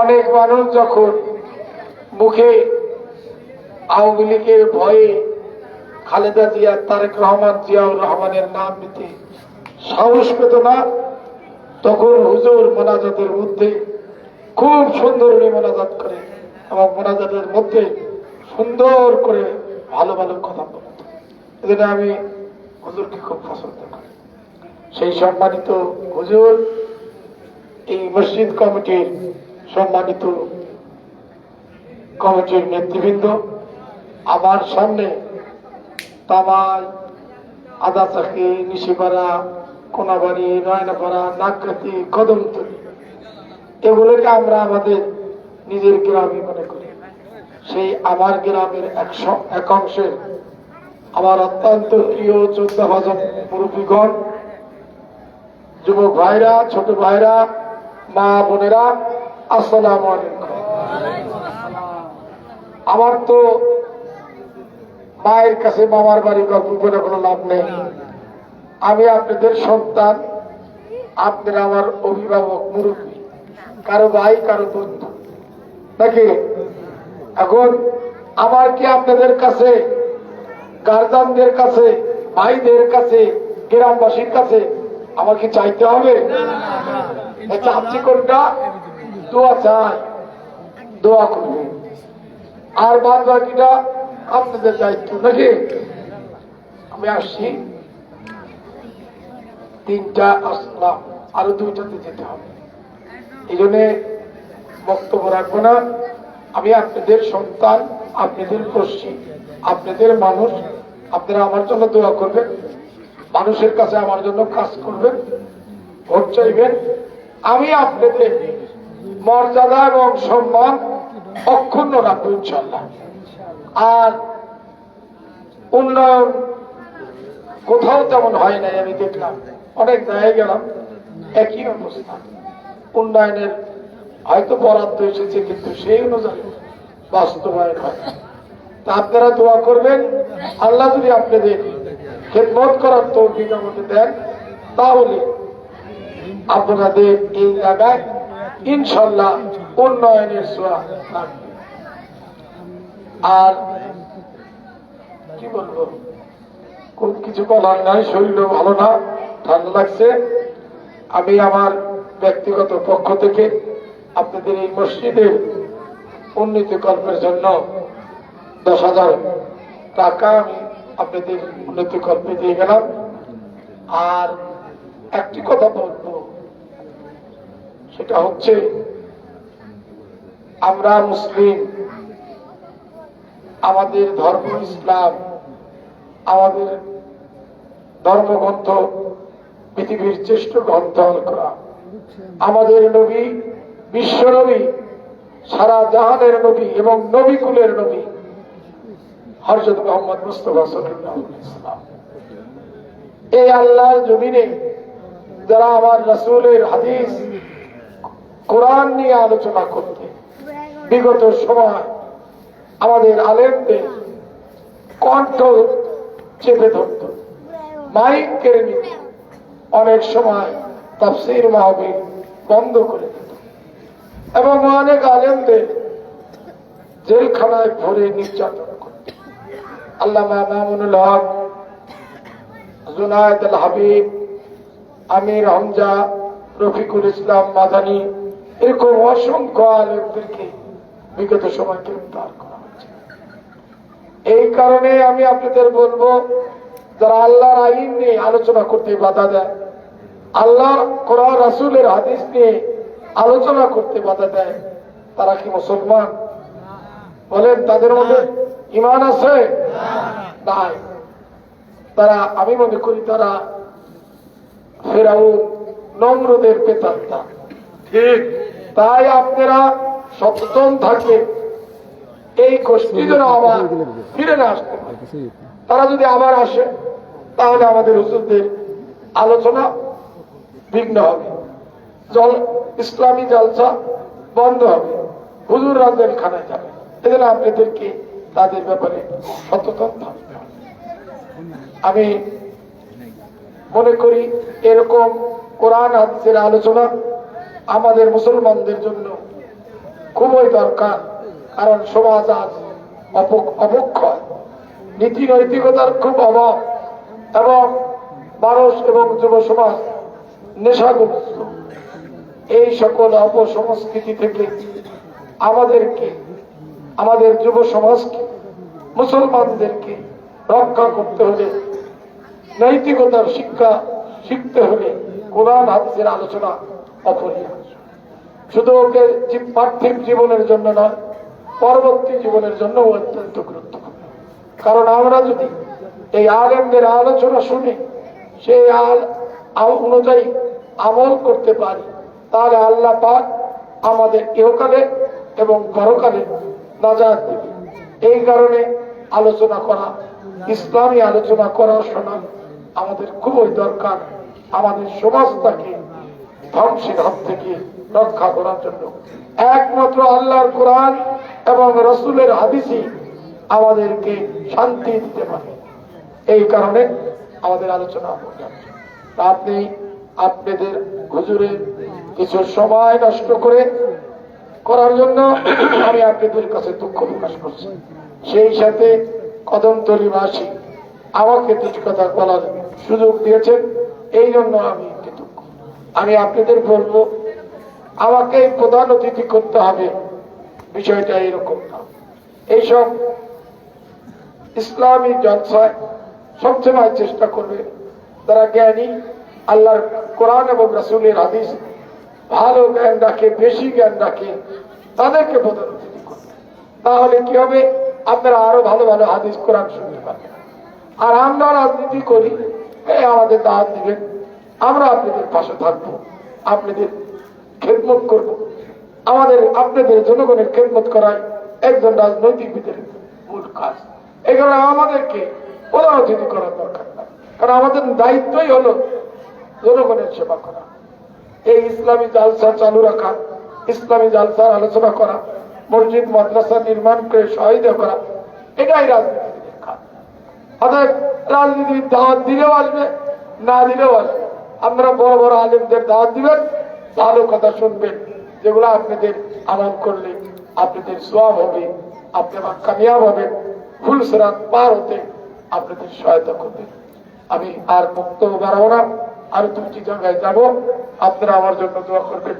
অনেক মানুষ যখন মুখে আওয়ামী লীগের ভয়ে খালেদা জিয়া, তারেক রহমান, জিয়াউর রহমানের নাম নিতে সাহস পেত না, তখন হুজুর মোনাজাতের মধ্যে খুব সুন্দর উনি মোনাজাত করে এবং মোনাজাতের মধ্যে সুন্দর করে ভালো ভালো কথা বলত। এজন্য আমি হুজুরকে খুব পছন্দ করি। সেই সম্মানিত হুজুর এই মসজিদ কমিটির সম্মানিত কমিটির নেতৃবৃন্দ, আমার সামনে তামাই আদাচাকি নিশিপাড়া, কোনাবাড়ি, নয়নাপাড়া নাকরাতি কদমতলি, এগুলোকে আমরা আমাদের নিজের গ্রামে মনে করি। সেই আমার গ্রামের এক অংশের আমার অত্যন্ত প্রিয় চোদ্দ ভজন মুরব্বীগণ, যুবক ভাইরা, ছোট ভাইরা, মা বোনেরা আমার তো মায়ের কাছে মামার বাড়ি গল্প করে কোনো লাভ নেই আমি আপনাদের সন্তান আপনারা আমার অভিভাবক মুরব্বী কারও ভাই কারও বন্ধু নাকি এখন আমার কি আপনাদের কাছে গার্জানদের কাছে ভাইদের কাছে গ্রামবাসীর কাছে আমাকে চাইতে হবে চাচ্ছি কোনটা দোয়া চাই, দোয়া করবে। আর বাদ বাকিটা আপনাদের দায়িত্ব। নাকি? আমি আসছি। তিনটা আসলাম, আরও দুইটাতে যেতে হবে। এই জন্য বক্তব্য রাখব না। আমি আপনাদের সন্তান, আপনাদের পড়শি আপনাদের মানুষ, আপনারা আমার জন্য দোয়া করবেন। মানুষের কাছে আমার জন্য কাজ করবেন, ভোট চাইবেন। আমি আপনাদের মর্যাদা এবং সম্মান অক্ষুণ্ণ রাখব ইনশাল্লাহ আর উন্নয়ন কোথাও তেমন হয় নাই, আমি দেখলাম। অনেক জায়গায় গেলাম, একই অবস্থা। উন্নয়নের হয়তো বরাদ্দ এসেছে, কিন্তু সেই অনুযায়ী বাস্তবায়ন হয় তা আপনারা দোয়া করবেন, আল্লাহ যদি আপনাদের খেদমত করার তৌফিক আমাদের দেন, তাহলে আপনাদের এই জায়গায় ইনশাল্লাহ উন্নয়নের থাকবে। আর কি বলব? খুব কিছু বলার নাই, শরীরও ভালো না, ঠান্ডা লাগছে। আমি আমার ব্যক্তিগত পক্ষ থেকে আপনাদের এই মসজিদের উন্নতি কল্পের জন্য দশ হাজার টাকা আমি আপনাদের উন্নতি কল্পে দিয়ে গেলাম। আর একটি কথা বলব সেটা হচ্ছে আমরা মুসলিম, আমাদের ধর্ম ইসলাম, আমাদের ধর্মগ্রন্থ, পৃথিবীর শ্রেষ্ঠ গ্রন্থ কোরআন। আমাদের নবী, বিশ্ব নবী, সারা জাহানের নবী এবং নবী কুলের নবী হরজত মোহাম্মদ মুস্তফা সাল্লাল্লাহু এই আল্লাহর জমিনে যারা আমার রাসূলের হাদিস কোরআন নিয়ে আলোচনা করতে। বিগত সময় আমাদের আলেমদের কণ্ঠ চেপে ধরত। মাইক কেড়ে নিত। অনেক সময় তাফসির মাহবিল বন্ধ করে দিত। এবং অনেক আলেমদের জেলখানায় ভরে নির্যাতন করত। আল্লাহ মামুনুল হক, জুনায়দ আল হাবিব, আমির হামজা রফিকুল ইসলাম মাদানী এরকম অসংখ্য আলেমদেরকে বিগত সময় গ্রেপ্তার করা হচ্ছে। এই কারণে আমি আপনাদের বলব, যারা আল্লাহর আইন নিয়ে আলোচনা করতে বাধা দেয়, আল্লাহর কোরআন, রাসুলের হাদিস নিয়ে আলোচনা করতে বাধা দেয়, তারা কি মুসলমান? বলেন, তাদের মধ্যে ইমান আছে? নাই। তারা, আমি মনে করি তারা ফেরাউন, নম্রদের পেতাত্তা। ঠিক। তাই আপনারা সচেতন থাকলে এই গোষ্ঠী যেন আবার ফিরে না আসতে তারা যদি আবার আসে তাহলে আমাদের হুজুরদের আলোচনা বিঘ্ন হবে। জল ইসলামী জলসা বন্ধ হবে। হুজুর রাজের খানায় যাবে এজন্য আপনাদেরকে তাদের ব্যাপারে সচেতন থাকতে হবে। আমি মনে করি এরকম কোরআন হাদিসের আলোচনা আমাদের মুসলমানদের জন্য খুবই দরকার, কারণ সমাজ আজ অবক্ষয়। নীতি নৈতিকতার খুব অভাব এবং মানুষ এবং যুব সমাজ নেশাগ্রস্ত। এই সকল অপসংস্কৃতি থেকে আমাদেরকে, আমাদের যুব সমাজকে, মুসলমানদেরকে রক্ষা করতে হলে, নৈতিকতার শিক্ষা শিখতে হলে কোরআন, হাদিসের আলোচনা অপরিহার্য শুধু ওকে পার্থিব জীবনের জন্য নয় পরবর্তী জীবনের জন্য অত্যন্ত গুরুত্বপূর্ণ। কারণ আমরা যদি এই আলেমদের আলোচনা শুনে সেই আল অনুযায়ী আমল করতে পারি, তাহলে আল্লাহ পাক আমাদের ইহকালে এবং পরকালে নাজাত দেবে। এই কারণে আলোচনা করা, ইসলামী আলোচনা করা শোনা আমাদের খুবই দরকার। আমাদের সমাজটাকে ধ্বংসের হাত থেকে রক্ষা করার জন্য। একমাত্র আল্লাহর কোরআন এবং রসুলের হাদিসই আমাদেরকে শান্তি দিতে পারে। এই কারণে আমাদের আলোচনা আপনি, আপনাদের হুজুরের কিছু সময় নষ্ট করে করার জন্য আমি আপনাদের কাছে দুঃখ প্রকাশ করছি। সেই সাথে কদমতলিবাসী আমাকে দুটি কথা বলার সুযোগ দিয়েছেন। এই জন্য আমি আমি আপনাদের বলব, আমাকে প্রধান অতিথি করতে হবে। বিষয়টা এরকম না। এইসব ইসলামী জলসায় সবসময় চেষ্টা করবে। তারা জ্ঞানী, আল্লাহর কোরআন এবং রাসুলের হাদিস ভালো জ্ঞান রাখে, বেশি জ্ঞান রাখে, তাদেরকে প্রধান অতিথি করবে। তাহলে কি হবে? আপনারা আরও ভালো ভালো হাদিস কোরআন শুনতে পারবেন আর আমরা রাজনীতি করি আমাদের দাওয়াত দিবেন। আমরা আপনাদের পাশে থাকব, আপনাদের খেদমত করব। আমাদের, আপনাদের জনগণের খেদমত করাই একজন রাজনৈতিকবিদের মূল কাজ। এই কারণে আমাদেরকে অতিথি করার দরকার নাই। কারণ আমাদের দায়িত্বই হলো জনগণের সেবা করা। এই ইসলামী জালসা চালু রাখা, ইসলামী জালসার আলোচনা করা, মসজিদ, মাদ্রাসা নির্মাণ করে সহায়তা করা, এটাই রাজনীতির কাজ অতএব রাজনীতির দাওয়াত দিলেও আসবে, না দিলেও আসবে। আপনারা বড় বড় আলেমদের দাওয়াত দিবেন ভালো কথা শুনবেন। যেগুলো আপনাদের আমল করলে আপনাদের সোয়াব হবে, আপনারা কামিয়াব হবেন ফুল সেরাত পার হতে আপনাদের সহায়তা করবেন। আমি আর মুক্ত বাড়াবো না, আর দুটি জায়গায় যাব। আপনারা আমার জন্য দোয়া করবেন।